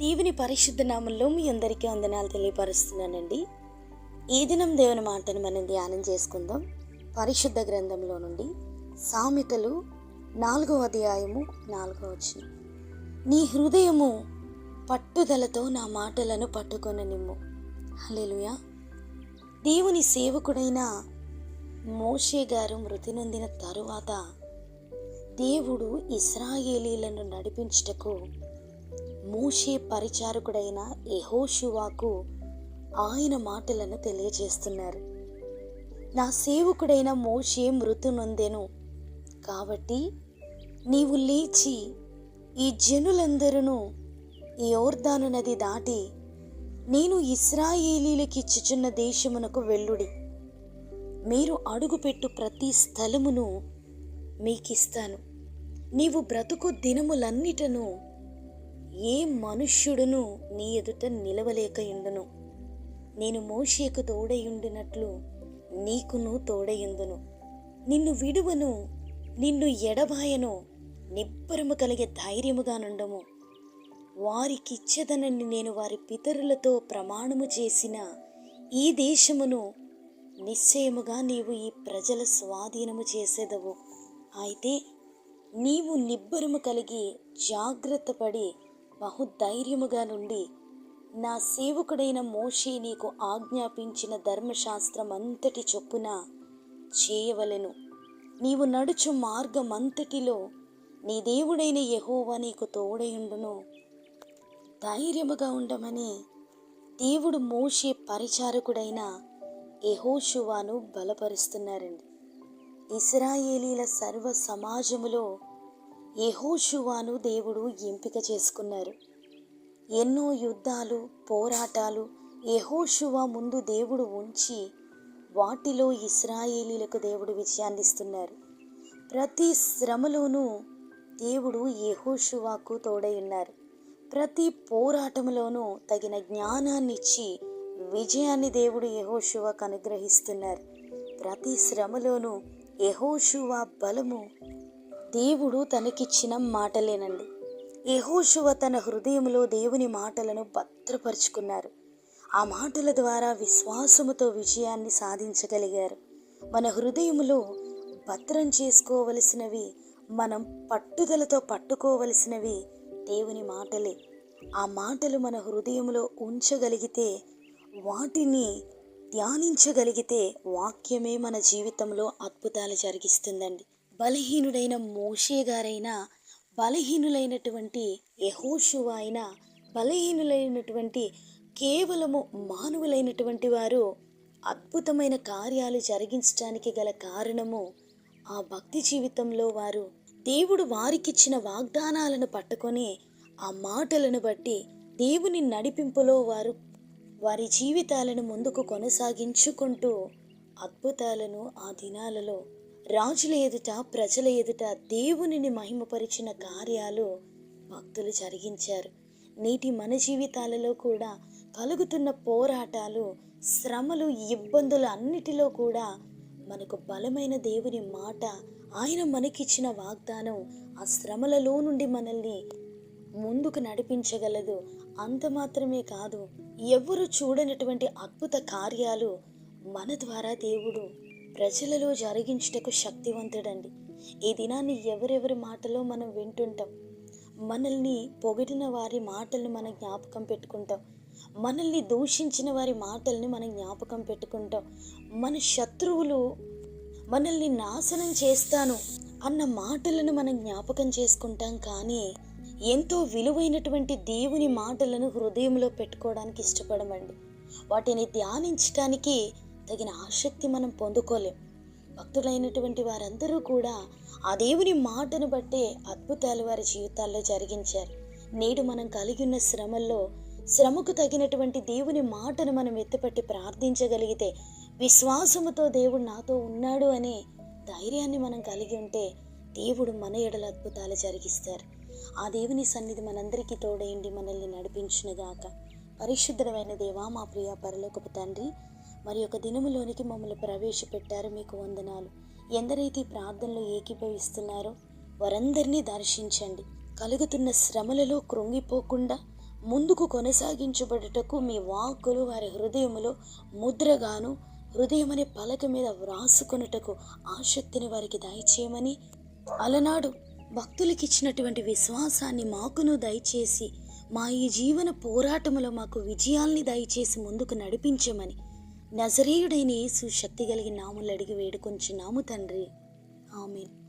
దేవుని పరిశుద్ధ నామంలో మీ అందరికీ వందనాలు తెలియపరుస్తున్నానండి. ఈ దినం దేవుని మాటను మనం ధ్యానం చేసుకుందాం. పరిశుద్ధ గ్రంథంలో నుండి సామెతలు నాలుగో అధ్యాయము నాలుగో వచ్చిన నీ హృదయము పట్టుదలతో నా మాటలను పట్టుకొన నిమ్ము హల్లెలూయా. దేవుని సేవకుడైన మోషే గారు మృతి నొందిన తరువాత దేవుడు ఇస్రాయేలీలను నడిపించుటకు మోషే పరిచారకుడైన ఎహోషువాకు ఆయన మాటలను తెలియజేస్తున్నారు. నా సేవకుడైన మోషే మృతు నొందెను. కాబట్టి నీవు లేచి ఈ జనులందరూ ఈ ఓర్దాను నది దాటి నేను ఇస్రాయేలీలకిచ్చుచున్న దేశమునకు వెళ్ళుడి. మీరు అడుగుపెట్టు ప్రతి స్థలమును మీకిస్తాను. నీవు బ్రతుకు దినములన్నిటను ఏ మనుష్యుడును నీ ఎదుట నిలవలేకయుండును నేను మోషేకు తోడయుండినట్లు నీకును తోడయుందును. నిన్ను విడువను నిన్ను ఎడబాయను నిబ్బరము కలిగే ధైర్యముగా నుండము. వారికిచ్చదనని నేను వారి పితరులతో ప్రమాణము చేసిన ఈ దేశమును నిశ్చయముగా నీవు ఈ ప్రజల స్వాధీనము చేసేదవు. అయితే నీవు నిబ్బరము కలిగి జాగ్రత్త పడి బహుధైర్యముగా నుండి నా సేవకుడైన మోషే నీకు ఆజ్ఞాపించిన ధర్మశాస్త్రం అంతటి చొప్పున చేయవలెను. నీవు నడుచు మార్గం అంతటిలో నీ దేవుడైన యహోవా నీకు తోడయుండును ధైర్యముగా ఉండమని దేవుడు మోషే పరిచారకుడైన యహోషువాను బలపరుస్తున్నారండి. ఇస్రాయేలీల సర్వ సమాజములో యహోషువాను దేవుడు ఎంపిక చేసుకున్నారు. ఎన్నో యుద్ధాలు పోరాటాలు యహోషువా ముందు దేవుడు ఉంచి వాటిలో ఇస్రాయేలీలకు దేవుడు విజయాన్నిస్తున్నారు ప్రతి శ్రమలోనూ దేవుడు యహోషువాకు తోడై ఉన్నారు. ప్రతి పోరాటంలోనూ తగిన జ్ఞానాన్ని ఇచ్చి విజయాన్ని దేవుడు యహోషువాకు అనుగ్రహిస్తున్నారు. ప్రతి శ్రమలోనూ యహోషువా బలము దేవుడు తనకిచ్చిన మాటలేనండి. యహోశువ తన హృదయంలో దేవుని మాటలను భద్రపరుచుకున్నారు. ఆ మాటల ద్వారా విశ్వాసముతో విజయాన్ని సాధించగలిగారు. మన హృదయములో భద్రం చేసుకోవలసినవి మనం పట్టుదలతో పట్టుకోవలసినవి దేవుని మాటలే. ఆ మాటలు మన హృదయంలో ఉంచగలిగితే వాటిని ధ్యానించగలిగితే వాక్యమే మన జీవితంలో అద్భుతాలు జరిగిస్తుందండి. బలహీనుడైన మోషే గారైనా బలహీనులైనటువంటి యహోషువ అయినా బలహీనులైనటువంటి కేవలము మానవులైనటువంటి వారు అద్భుతమైన కార్యాలు జరిగించడానికి గల కారణము ఆ భక్తి జీవితంలో వారు. దేవుడు వారికిచ్చిన వాగ్దానాలను పట్టుకొని ఆ మాటలను బట్టి దేవుని నడిపింపులో వారు వారి జీవితాలను ముందుకు కొనసాగించుకుంటూ అద్భుతాలను ఆ దినాలలో రాజుల ఎదుట ప్రజల ఎదుట దేవునిని మహిమపరిచిన కార్యాలు భక్తులు జరిగించారు. నేటి మన జీవితాలలో కూడా కలుగుతున్న పోరాటాలు శ్రమలు ఇబ్బందులు అన్నిటిలో కూడా మనకు బలమైన దేవుని మాట ఆయన మనకిచ్చిన వాగ్దానం ఆ శ్రమలలో నుండి మనల్ని ముందుకు నడిపించగలదు. అంత మాత్రమే కాదు ఎవరు చూడనటువంటి అద్భుత కార్యాలు మన ద్వారా దేవుడు ప్రజలలో జరిగించుటకు శక్తివంతుడండి. ఈ దినాన్ని ఎవరెవరి మాటలో మనం వింటుంటాం? మనల్ని పొగిడిన వారి మాటలను మనం జ్ఞాపకం పెట్టుకుంటాం. మనల్ని దూషించిన వారి మాటల్ని మనం జ్ఞాపకం పెట్టుకుంటాం. మన శత్రువులు మనల్ని నాశనం చేస్తాను అన్న మాటలను మనం జ్ఞాపకం చేసుకుంటాం కానీ ఎంతో విలువైనటువంటి దేవుని మాటలను హృదయంలో పెట్టుకోవడానికి ఇష్టపడమండి. వాటిని ధ్యానించటానికి తగిన ఆసక్తి మనం పొందుకోలేం. భక్తులైనటువంటి వారందరూ కూడా ఆ దేవుని మాటను బట్టే అద్భుతాలు వారి జీవితాల్లో జరిగించారు. నేడు మనం కలిగి ఉన్న శ్రమల్లో శ్రమకు తగినటువంటి దేవుని మాటను మనం ఎత్తిపట్టి ప్రార్థించగలిగితే విశ్వాసముతో దేవుడు నాతో ఉన్నాడు అనే ధైర్యాన్ని మనం కలిగి ఉంటే దేవుడు మన ఎడల అద్భుతాలు జరిగిస్తారు. ఆ దేవుని సన్నిధి మనందరికీ తోడేయండి మనల్ని నడిపించునుగాక. పరిశుద్ధమైన దేవా మా ప్రియ పరలోకపు తండ్రి మరి ఒక దినములోనికి మమ్మల్ని ప్రవేశపెట్టారు మీకు వందనాలు. ఎందరైతే ప్రార్థనలు ప్రార్థనలో ఏకీభవిస్తున్నారో వారందరినీ దర్శించండి. కలుగుతున్న శ్రమలలో కృంగిపోకుండా ముందుకు కొనసాగించబడుటకు మీ వాక్కులు వారి హృదయములో ముద్రగాను హృదయం అనే పలక మీద వ్రాసుకొనుటకు ఆసక్తిని వారికి దయచేయమని అలనాడు భక్తులకి ఇచ్చినటువంటి విశ్వాసాన్ని మాకును దయచేసి మా ఈ జీవన పోరాటములో మాకు విజయాల్ని దయచేసి ముందుకు నడిపించమని నజరేయుడైన యేసు శక్తి కలిగి నాములు అడిగి వేడుకొంచున్నాము తండ్రి. ఆమెన్.